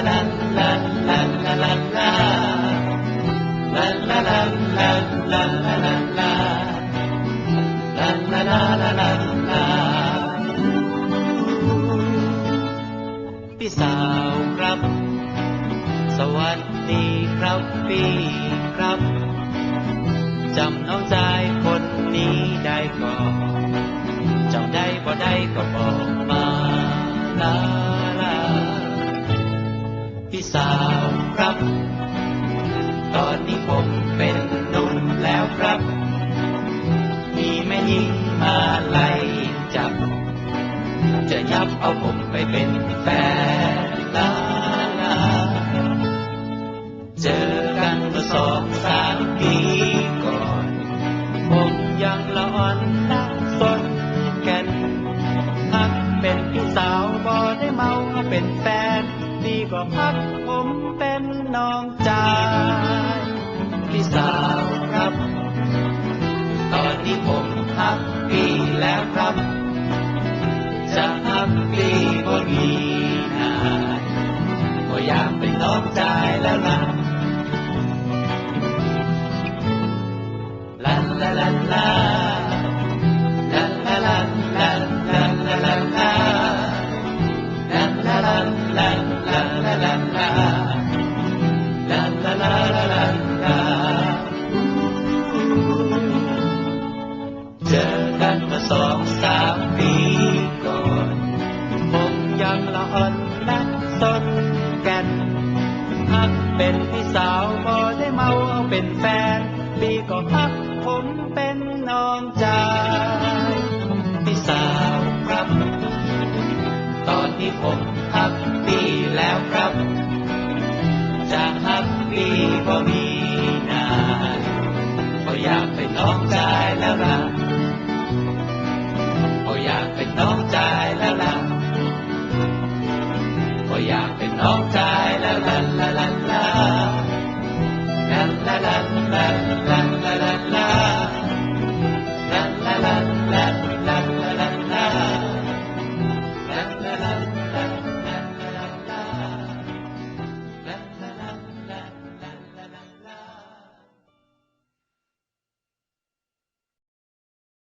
พี่สาวครับ สวัสดีครับพี่ครับ จำน้องใจคนนี้ได้ก่อนจำได้บ่ได้ก็บอกมา ตอนนี้ผมเป็นนุ่นแล้วครับ มีแม่ยิงมาไล่จับ จะยับเอาผมไปเป็นแฟน พักผมเป็นน้องจายพี่สาวครับ ตอนนี้ผมฮัปปี้แล้วครับ จะฮัปปี้ก็มีนายก็อยากเป็นน้องจายแล้วล่ะลาลาลาลา สองสามปีก่อนผมยังละอ่อนและสนกันฮักเป็นพี่สาวบ่ได้เมาเอาเป็นแฟนปีก็ฮักผมเป็นน้องชายพี่สาวครับ ตอนนี้ผมฮักปีแล้วครับ จะฮักปีก็มีนานก็อยากเป็นน้องชายแล้วล่ะ Thank you.